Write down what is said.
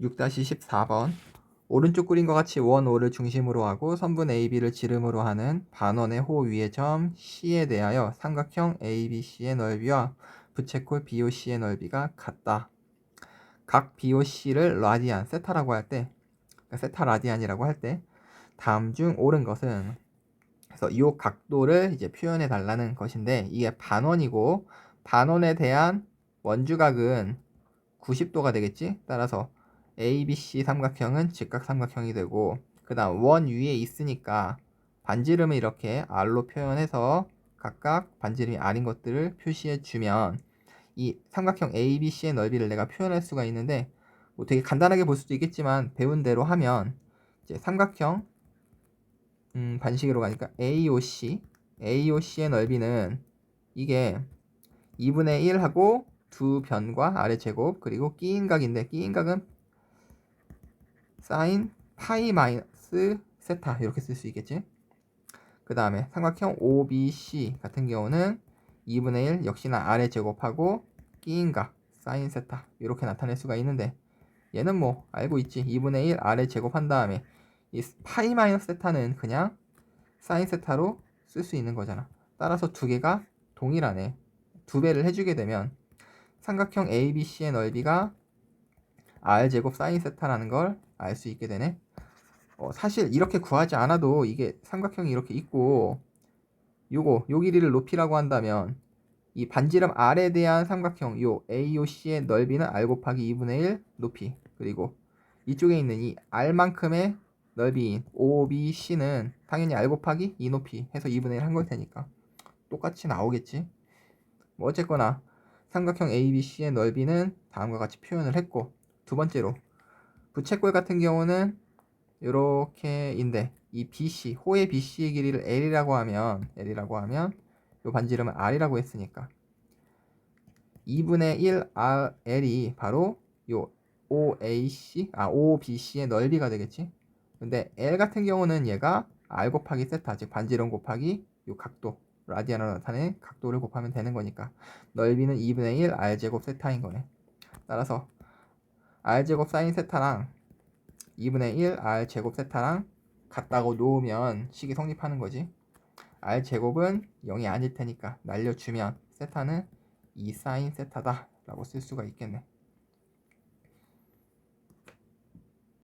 6-14번 오른쪽 그림과 같이 원 O를 중심으로 하고 선분 AB를 지름으로 하는 반원의 호 위의 점 C에 대하여 삼각형 ABC의 넓이와 부채꼴 BOC의 넓이가 같다. 각 BOC를 라디안, 세타라고 할 때, 그러니까 세타 라디안이라고 할 때, 다음 중 옳은 것은 그래서 이 각도를 이제 표현해 달라는 것인데 이게 반원이고 반원에 대한 원주각은 90도가 되겠지. 따라서 ABC 삼각형은 직각 삼각형이 되고 그 다음 원 위에 있으니까 반지름을 이렇게 R로 표현해서 각각 반지름이 R인 것들을 표시해 주면 이 삼각형 ABC의 넓이를 내가 표현할 수가 있는데 뭐 되게 간단하게 볼 수도 있겠지만 배운 대로 하면 이제 삼각형 음, 반식으로 가니까 AOC AOC의 넓이는 이게 2분의 1하고 두 변과 아래 제곱 그리고 끼인 각인데 끼인 각은 사인 파이 마이너스 세타 이렇게 쓸 수 있겠지? 그 다음에 삼각형 OBC 같은 경우는 2분의 1 역시나 아래 제곱하고 끼인 각 사인 세타 이렇게 나타낼 수가 있는데 얘는 뭐 알고 있지. 2분의 1 아래 제곱한 다음에 이 파이 마이너스 세타는 그냥 사인 세타로 쓸 수 있는 거잖아. 따라서 두 개가 동일하네. 두 배를 해주게 되면 삼각형 ABC의 넓이가 R제곱 사인 세타라는 걸 알 수 있게 되네. 어, 사실 이렇게 구하지 않아도 이게 삼각형이 이렇게 있고 요거 요 길이를 높이라고 한다면 이 반지름 R에 대한 삼각형 요 AOC의 넓이는 R 곱하기 2분의 1 높이 그리고 이쪽에 있는 이 R만큼의 넓이인 OBC는 당연히 R 곱하기 2 높이 해서 2분의 1 한 걸 테니까 똑같이 나오겠지. 뭐 어쨌거나 삼각형 ABC의 넓이는 다음과 같이 표현을 했고 두 번째로 부채꼴 같은 경우는 이렇게인데 이 BC 호의 BC의 길이를 L이라고 하면 L이라고 하면 요 반지름은 R이라고 했으니까 2분의 1 RL이 바로 요 OAC 아 OBC의 넓이가 되겠지. 근데 L 같은 경우는 얘가 R 곱하기 세타 즉 반지름 곱하기 요 각도 라디안으로 나타낸 각도를 곱하면 되는 거니까 넓이는 2분의 1 R제곱 세타인 거네. 따라서 R제곱 사인 세타랑 2분의 1 R제곱 세타랑 같다고 놓으면 식이 성립하는 거지. R제곱은 0이 아닐 테니까 날려주면 세타는 2 사인 세타다 라고 쓸 수가 있겠네.